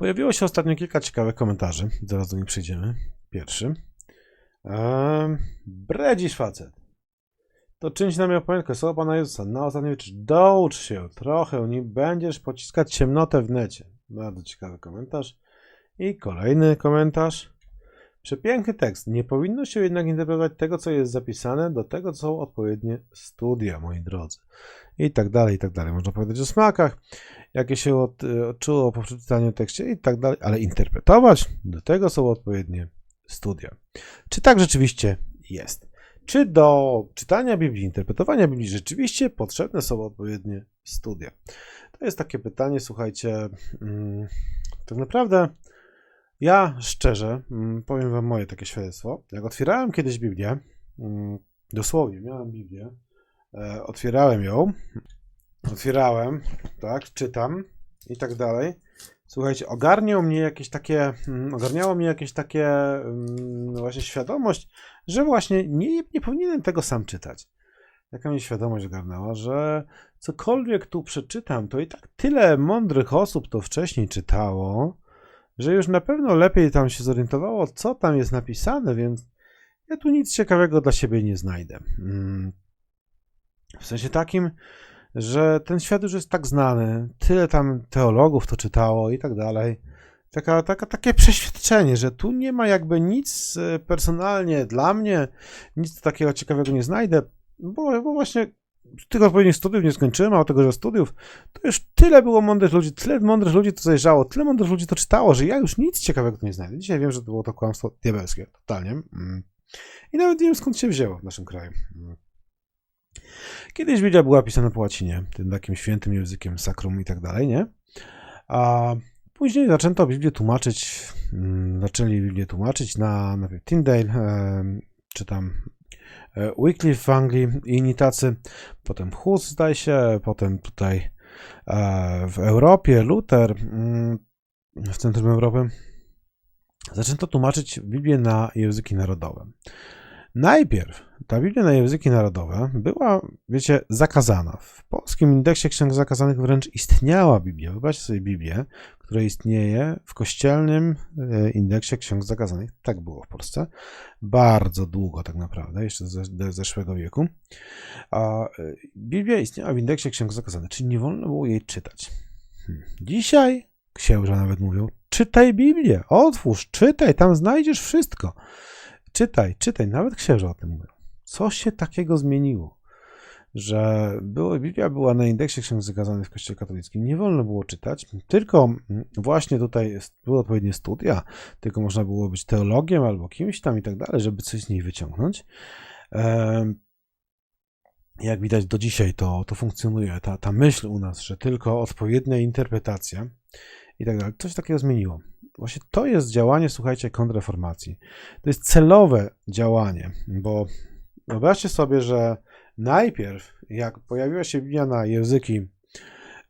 Pojawiło się ostatnio kilka ciekawych komentarzy. Zaraz do nich przejdziemy. Pierwszy. Ehm, bredzisz facet. To czynś na mnie pamiętkę, słowa Pana Jezusa. Na ostatnim wieczu doucz się trochę, nie będziesz pociskać ciemnotę w necie. Bardzo ciekawy komentarz. I kolejny komentarz. Przepiękny tekst. Nie powinno się jednak interpretować tego, co jest zapisane, do tego, co są odpowiednie studia, moi drodzy. I tak dalej, i tak dalej. Można powiedzieć o smakach, jakie się od, odczuło po przeczytaniu tekście i tak dalej, ale interpretować, do tego są odpowiednie studia. Czy tak rzeczywiście jest? Czy do czytania Biblii, interpretowania Biblii rzeczywiście potrzebne są odpowiednie studia? To jest takie pytanie, słuchajcie, mm, tak naprawdę ja szczerze mm, powiem wam moje takie świadectwo. Jak otwierałem kiedyś Biblię, mm, dosłownie miałem Biblię, e, otwierałem ją, otwierałem, tak, czytam i tak dalej. Słuchajcie, ogarniał mnie jakieś takie, mm, ogarniało mnie jakieś takie właśnie świadomość, że właśnie nie, nie powinienem tego sam czytać. Jaka mnie świadomość ogarnęła, że cokolwiek tu przeczytam, to i tak tyle mądrych osób to wcześniej czytało, że już na pewno lepiej tam się zorientowało, co tam jest napisane, więc ja tu nic ciekawego dla siebie nie znajdę. Mm. W sensie takim, że ten świat już jest tak znany, tyle tam teologów to czytało i tak dalej. Taka, taka, takie przeświadczenie, że tu nie ma jakby nic e, personalnie dla mnie, nic takiego ciekawego nie znajdę, bo, bo właśnie tych odpowiednich studiów nie skończyłem, a od tego, że studiów, to już tyle było mądrych ludzi, tyle mądrych ludzi to zajrzało, tyle mądrych ludzi to czytało, że ja już nic ciekawego tu nie znajdę. Dzisiaj wiem, że to było to kłamstwo diabelskie, totalnie. Mm. I nawet nie wiem, skąd się wzięło w naszym kraju. Mm. Kiedyś Biblia była pisana po łacinie, tym takim świętym językiem sakrum i tak dalej, nie? A później zaczęto Biblię tłumaczyć, mm, zaczęli Biblię tłumaczyć na, na Tyndale, czy tam Wycliffe w Anglii inni tacy, potem Hus zdaje się, potem tutaj e, w Europie Luther, mm, w centrum Europy, zaczęto tłumaczyć Biblię na języki narodowe. Najpierw ta Biblia na języki narodowe była, wiecie, zakazana. W polskim indeksie ksiąg zakazanych wręcz istniała Biblia. Wyobraźcie sobie Biblię, która istnieje w kościelnym e, indeksie ksiąg zakazanych. Tak było w Polsce. Bardzo długo tak naprawdę, jeszcze do zeszłego wieku. A e, Biblia istniała w indeksie ksiąg zakazanych, czyli nie wolno było jej czytać. Hmm. Dzisiaj księża nawet mówią, czytaj Biblię, otwórz, czytaj, tam znajdziesz wszystko. Czytaj, czytaj, nawet księża o tym mówią. Co się takiego zmieniło? Że było, Biblia była na indeksie ksiąg zakazanych w Kościele katolickim, nie wolno było czytać, tylko właśnie tutaj były odpowiednie studia, tylko można było być teologiem albo kimś tam i tak dalej, żeby coś z niej wyciągnąć. Jak widać do dzisiaj to, to funkcjonuje, ta, ta myśl u nas, że tylko odpowiednia interpretacja i tak dalej, coś takiego zmieniło. Właśnie to jest działanie, słuchajcie, kontrreformacji. To jest celowe działanie, bo wyobraźcie sobie, że najpierw, jak pojawiła się Biblia na języki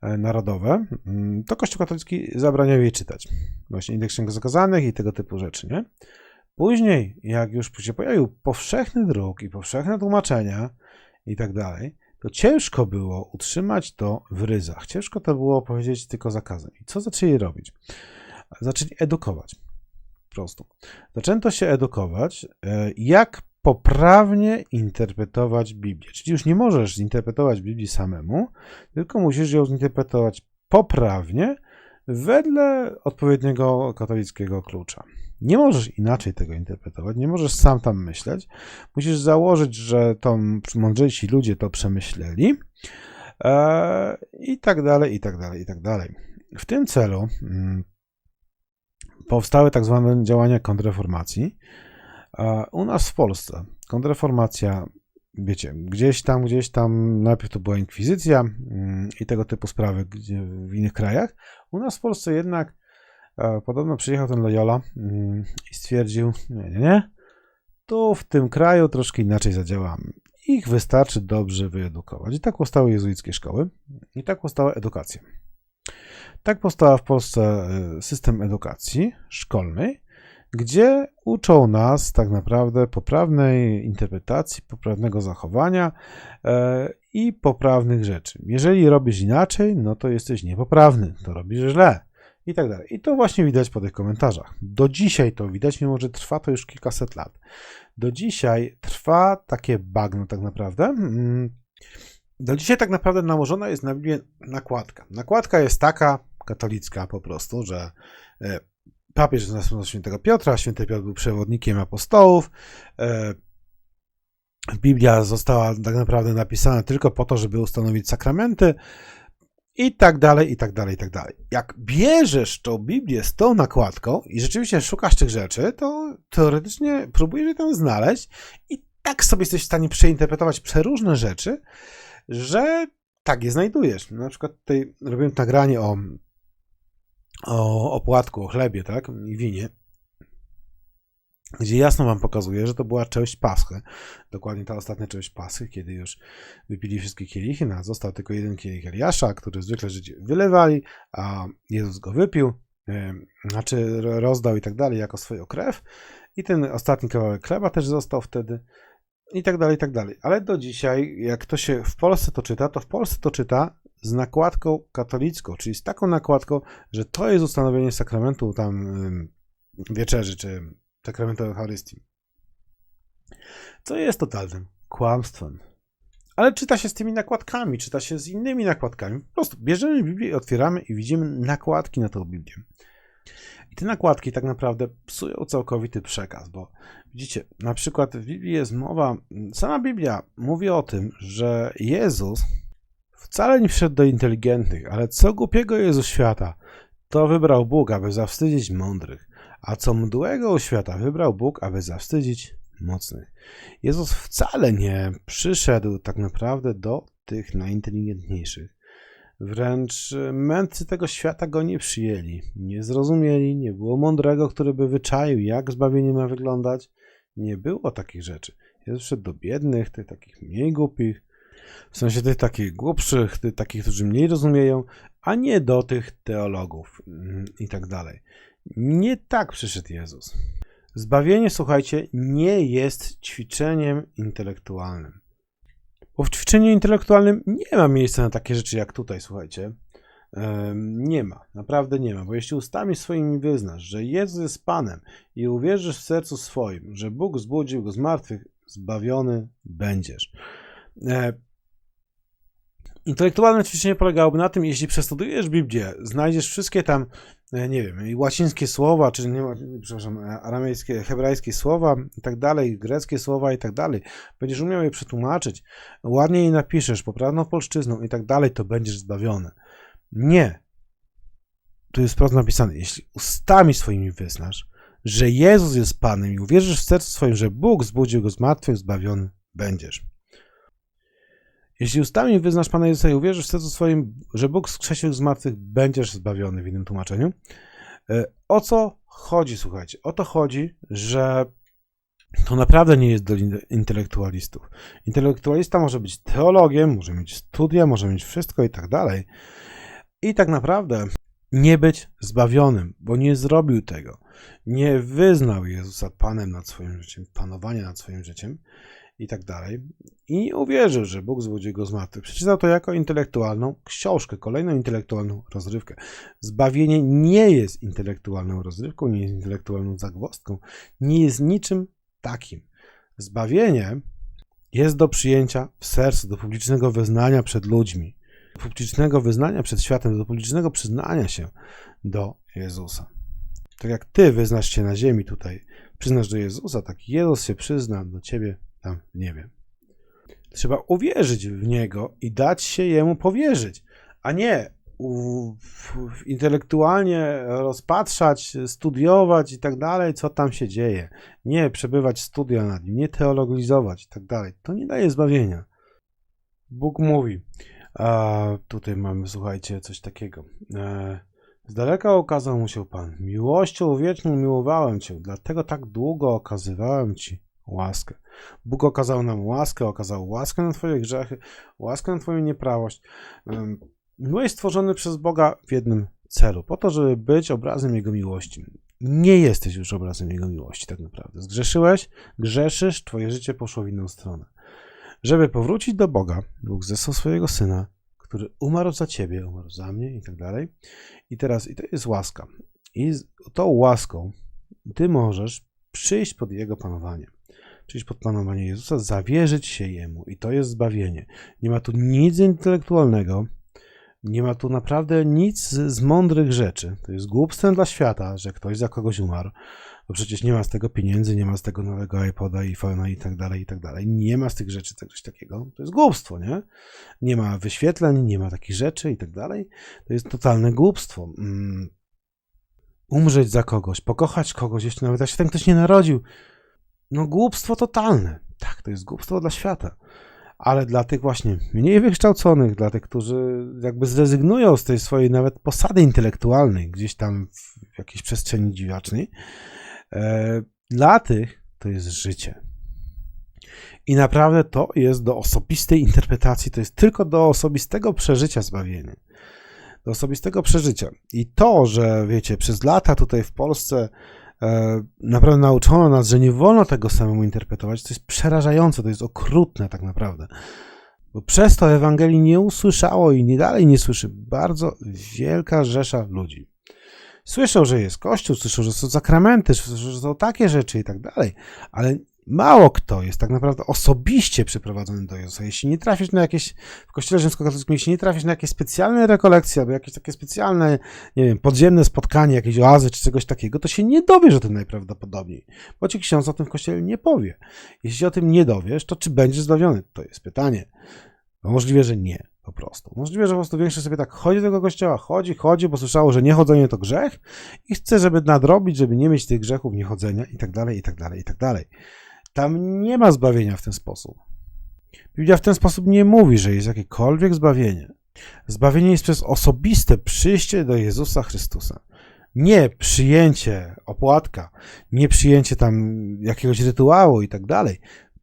e, narodowe, mm, to Kościół katolicki zabraniał jej czytać. Właśnie indeks zakazanych i tego typu rzeczy, nie? Później, jak już się pojawił powszechny druk i powszechne tłumaczenia i tak dalej, to ciężko było utrzymać to w ryzach. Ciężko to było powiedzieć tylko zakazem. I co zaczęli robić? zaczęli edukować. Po prostu. Zaczęto się edukować, e, jak poprawnie interpretować Biblię. Czyli już nie możesz zinterpretować Biblii samemu, tylko musisz ją zinterpretować poprawnie wedle odpowiedniego katolickiego klucza. Nie możesz inaczej tego interpretować, nie możesz sam tam myśleć. Musisz założyć, że to mądrzejsi ludzie to przemyśleli e, i tak dalej, i tak dalej, i tak dalej. W tym celu mm, powstały tak zwane działania kontrreformacji. U nas w Polsce kontrreformacja, wiecie, gdzieś tam, gdzieś tam, najpierw to była inkwizycja mm, i tego typu sprawy w innych krajach. U nas w Polsce jednak podobno przyjechał ten Loyola mm, i stwierdził, nie, nie, nie, tu w tym kraju troszkę inaczej zadziałamy. Ich wystarczy dobrze wyedukować. I tak powstały jezuickie szkoły i tak powstała edukacja. Tak powstała w Polsce e, system edukacji szkolnej, gdzie uczą nas tak naprawdę poprawnej interpretacji, poprawnego zachowania e, i poprawnych rzeczy. Jeżeli robisz inaczej, no to jesteś niepoprawny, to robisz źle i tak dalej. I to właśnie widać po tych komentarzach. Do dzisiaj to widać, mimo że trwa to już kilkaset lat. Do dzisiaj trwa takie bagno tak naprawdę. Mm, Do dzisiaj tak naprawdę nałożona jest na Biblię nakładka. Nakładka jest taka, katolicka po prostu, że e, papież jest następcą świętego Piotra, święty Piotr był przewodnikiem apostołów, e, Biblia została tak naprawdę napisana tylko po to, żeby ustanowić sakramenty i tak dalej, i tak dalej, i tak dalej. Jak bierzesz tą Biblię z tą nakładką i rzeczywiście szukasz tych rzeczy, to teoretycznie próbujesz je tam znaleźć i tak sobie jesteś w stanie przeinterpretować przeróżne rzeczy, że tak je znajdujesz. Na przykład tutaj robiłem nagranie o, o opłatku, o chlebie, tak, i winie gdzie jasno wam pokazuje, że to była część Paschy. Dokładnie ta ostatnia część Paschy, kiedy już wypili wszystkie kielichy, no, a został tylko jeden kielich Eliasza, który zwykle Żydzi wylewali, a Jezus go wypił, e, znaczy rozdał i tak dalej jako swoją krew. I ten ostatni kawałek chleba też został wtedy i tak dalej, i tak dalej. Ale do dzisiaj, jak to się w Polsce to czyta, to w Polsce to czyta z nakładką katolicką, czyli z taką nakładką, że to jest ustanowienie sakramentu tam wieczerzy, czy sakramentu Eucharystii. Co jest totalnym kłamstwem. Ale czyta się z tymi nakładkami, czyta się z innymi nakładkami. Po prostu bierzemy Biblię otwieramy i widzimy nakładki na tą Biblię. I te nakładki tak naprawdę psują całkowity przekaz, bo widzicie, na przykład w Biblii jest mowa, sama Biblia mówi o tym, że Jezus wcale nie wszedł do inteligentnych, ale co głupiego Jezus świata, to wybrał Bóg, aby zawstydzić mądrych, a co mdłego świata wybrał Bóg, aby zawstydzić mocnych. Jezus wcale nie przyszedł tak naprawdę do tych najinteligentniejszych. Wręcz mędrcy tego świata go nie przyjęli, nie zrozumieli, nie było mądrego, który by wyczaił, jak zbawienie ma wyglądać. Nie było takich rzeczy. Jezus wszedł do biednych, tych takich mniej głupich, w sensie tych takich głupszych, tych takich, którzy mniej rozumieją, a nie do tych teologów mm, i tak dalej. Nie tak przyszedł Jezus. Zbawienie, słuchajcie, nie jest ćwiczeniem intelektualnym. Bo w ćwiczeniu intelektualnym nie ma miejsca na takie rzeczy jak tutaj, słuchajcie. Nie ma, naprawdę nie ma, bo jeśli ustami swoimi wyznasz, że Jezus jest Panem i uwierzysz w sercu swoim, że Bóg zbudził go z martwych, zbawiony będziesz. Intelektualne ćwiczenie polegałoby na tym, jeśli przestudujesz Biblię, znajdziesz wszystkie tam, e, nie wiem, łacińskie słowa, czy nie, przepraszam, e, aramejskie, hebrajskie słowa i tak dalej, greckie słowa i tak dalej, będziesz umiał je przetłumaczyć, ładnie je napiszesz, poprawną polszczyzną i tak dalej, to będziesz zbawiony. Nie. Tu jest wprost napisane, jeśli ustami swoimi wyznasz, że Jezus jest Panem i uwierzysz w sercu swoim, że Bóg zbudził go z martwych, zbawiony będziesz. Jeśli ustami wyznasz Pana Jezusa i uwierzysz w sercu swoim, że Bóg skrzesił z martwych, będziesz zbawiony w innym tłumaczeniu. E, o co chodzi, słuchajcie? O to chodzi, że to naprawdę nie jest do intelektualistów. Intelektualista może być teologiem, może mieć studia, może mieć wszystko i tak dalej. I tak naprawdę nie być zbawionym, bo nie zrobił tego. Nie wyznał Jezusa Panem nad swoim życiem, panowania nad swoim życiem i tak dalej. I nie uwierzył, że Bóg zbudził go z martwych. Przeczytał to jako intelektualną książkę, kolejną intelektualną rozrywkę. Zbawienie nie jest intelektualną rozrywką, nie jest intelektualną zagwozdką, nie jest niczym takim. Zbawienie jest do przyjęcia w sercu, do publicznego wyznania przed ludźmi, do publicznego wyznania przed światem, do publicznego przyznania się do Jezusa. Tak jak ty wyznasz się na ziemi tutaj, przyznasz do Jezusa, tak Jezus się przyzna do ciebie tam nie wiem. Trzeba uwierzyć w Niego i dać się Jemu powierzyć, a nie u, intelektualnie rozpatrzać, studiować i tak dalej, co tam się dzieje. Nie przebywać studia nad nim, nie teologizować i tak dalej. To nie daje zbawienia. Bóg mówi, a tutaj mamy, słuchajcie, coś takiego. E, z daleka okazał mu się Pan. Miłością wieczną miłowałem Cię, dlatego tak długo okazywałem Ci łaskę. Bóg okazał nam łaskę, okazał łaskę na Twoje grzechy, łaskę na Twoją nieprawość. Byłeś stworzony przez Boga w jednym celu, po to, żeby być obrazem Jego miłości. Nie jesteś już obrazem Jego miłości, tak naprawdę. Zgrzeszyłeś, grzeszysz, Twoje życie poszło w inną stronę. Żeby powrócić do Boga, Bóg zesłał swojego Syna, który umarł za ciebie, umarł za mnie i tak dalej. I teraz, i to jest łaska. I tą łaską ty możesz przyjść pod jego panowanie. Przyjść pod panowanie Jezusa, zawierzyć się Jemu. I to jest zbawienie. Nie ma tu nic intelektualnego, nie ma tu naprawdę nic z, z mądrych rzeczy. To jest głupstwem dla świata, że ktoś za kogoś umarł, bo przecież nie ma z tego pieniędzy, nie ma z tego nowego iPoda, iPhone'a i tak dalej, i tak dalej. Nie ma z tych rzeczy czegoś takiego. To jest głupstwo, nie? Nie ma wyświetleń, nie ma takich rzeczy i tak dalej. To jest totalne głupstwo. Mm. Umrzeć za kogoś, pokochać kogoś, jeszcze nawet jak się ten ktoś nie narodził. No głupstwo totalne. Tak, to jest głupstwo dla świata ale dla tych właśnie mniej wykształconych, dla tych, którzy jakby zrezygnują z tej swojej nawet posady intelektualnej gdzieś tam w jakiejś przestrzeni dziwacznej, e, dla tych to jest życie. I naprawdę to jest do osobistej interpretacji, to jest tylko do osobistego przeżycia zbawienie. Do osobistego przeżycia. I to, że wiecie, przez lata tutaj w Polsce naprawdę nauczono nas, że nie wolno tego samemu interpretować, to jest przerażające, to jest okrutne tak naprawdę. Bo przez to Ewangelii nie usłyszało i nie dalej nie słyszy bardzo wielka rzesza ludzi. Słyszą, że jest Kościół, słyszą, że są sakramenty, że są takie rzeczy i tak dalej, ale mało kto jest tak naprawdę osobiście przyprowadzony do Jezusa. Jeśli nie trafisz na jakieś, w kościele rzymskokatolickim, jeśli nie trafisz na jakieś specjalne rekolekcje, albo jakieś takie specjalne, nie wiem, podziemne spotkanie, jakieś oazy czy czegoś takiego, to się nie dowiesz o tym najprawdopodobniej, bo ci ksiądz o tym w kościele nie powie. Jeśli o tym nie dowiesz, to czy będziesz zbawiony? To jest pytanie. No możliwe, że nie, po prostu. Możliwe, że po prostu większość sobie tak chodzi do tego kościoła, chodzi, chodzi, bo słyszało, że niechodzenie to grzech i chce, żeby nadrobić, żeby nie mieć tych grzechów niechodzenia i tak dalej, i tak dalej, i tak dalej. Tam nie ma zbawienia w ten sposób. Biblia w ten sposób nie mówi, że jest jakiekolwiek zbawienie. Zbawienie jest przez osobiste przyjście do Jezusa Chrystusa. Nie przyjęcie opłatka, nie przyjęcie tam jakiegoś rytuału i tak dalej.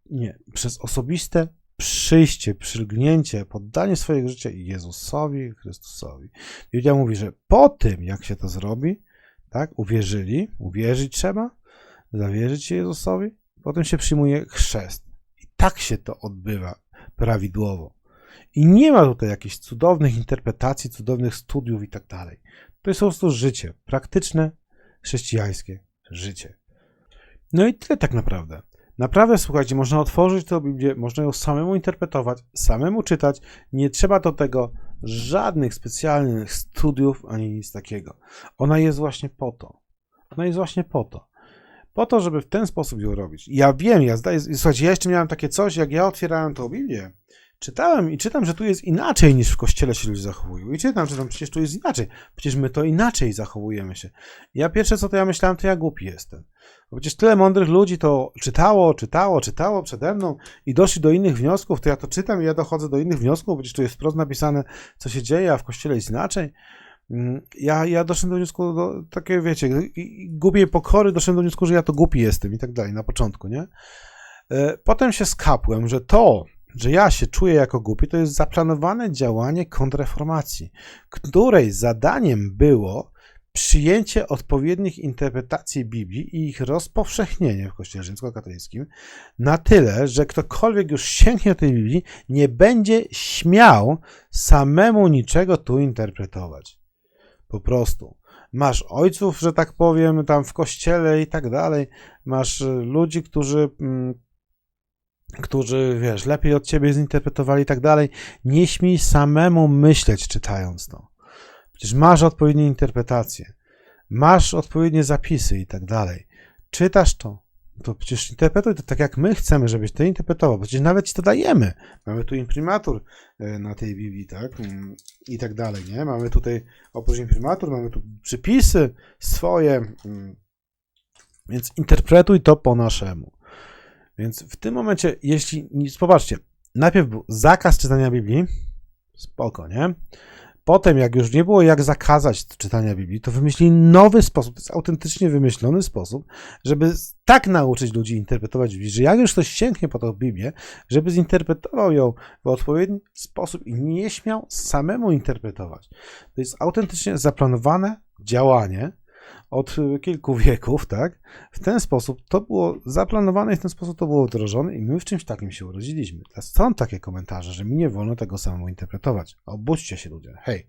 Nie, przez osobiste przyjście, przylgnięcie, poddanie swojego życia Jezusowi Chrystusowi. Biblia mówi, że po tym, jak się to zrobi, tak, uwierzyli, uwierzyć trzeba, zawierzyć się Jezusowi, Potem się przyjmuje chrzest. I tak się to odbywa prawidłowo. I nie ma tutaj jakichś cudownych interpretacji, cudownych studiów i tak dalej. To jest po prostu życie, praktyczne, chrześcijańskie życie. No i tyle tak naprawdę. Naprawdę, słuchajcie, można otworzyć tę Biblię, można ją samemu interpretować, samemu czytać. Nie trzeba do tego żadnych specjalnych studiów ani nic takiego. Ona jest właśnie po to. Ona jest właśnie po to po to, żeby w ten sposób ją robić. Ja wiem, ja zdaję, słuchajcie, ja jeszcze miałem takie coś, jak ja otwierałem tą Biblię, czytałem i czytam, że tu jest inaczej niż w kościele się ludzie zachowują. I czytam, że tam przecież tu jest inaczej. Przecież my to inaczej zachowujemy się. Ja pierwsze co to ja myślałem, to ja głupi jestem. Bo przecież tyle mądrych ludzi to czytało, czytało, czytało przede mną i doszli do innych wniosków, to ja to czytam i ja dochodzę do innych wniosków, bo przecież tu jest wprost napisane, co się dzieje, a w kościele jest inaczej. Mm, ja, ja doszedłem do wniosku, do, takie wiecie, głupiej pokory, doszedłem do wniosku, że ja to głupi jestem i tak dalej, na początku, nie? E, potem się skapłem, że to, że ja się czuję jako głupi, to jest zaplanowane działanie kontrreformacji, której zadaniem było przyjęcie odpowiednich interpretacji Biblii i ich rozpowszechnienie w Kościele Rzymskokatolickim na tyle, że ktokolwiek już sięgnie tej Biblii, nie będzie śmiał samemu niczego tu interpretować. Po prostu. Masz ojców, że tak powiem, tam w kościele i tak dalej. Masz y, ludzi, którzy, mm, którzy, wiesz, lepiej od ciebie zinterpretowali i tak dalej. Nie śmiej samemu myśleć, czytając to. Przecież masz odpowiednie interpretacje, masz odpowiednie zapisy i tak dalej. Czytasz to, to przecież interpretuj to tak, jak my chcemy, żebyś to interpretował. Przecież nawet ci to dajemy. Mamy tu imprimatur e, na tej Biblii, tak? Mm, I tak dalej, nie? Mamy tutaj, oprócz imprimatur, mamy tu przypisy swoje. Mm. Więc interpretuj to po naszemu. Więc w tym momencie, jeśli, popatrzcie, najpierw był zakaz czytania Biblii, spoko, nie? Potem, jak już nie było jak zakazać czytania Biblii, to wymyślili nowy sposób, to jest autentycznie wymyślony sposób, żeby tak nauczyć ludzi interpretować Biblię, że jak już ktoś sięgnie po tą Biblię, żeby zinterpretował ją w odpowiedni sposób i nie śmiał samemu interpretować. To jest autentycznie zaplanowane działanie, od y, kilku wieków, tak? W ten sposób to było zaplanowane i w ten sposób to było wdrożone i my w czymś takim się urodziliśmy. Teraz są takie komentarze, że mi nie wolno tego samemu interpretować. Obudźcie się ludzie. Hej,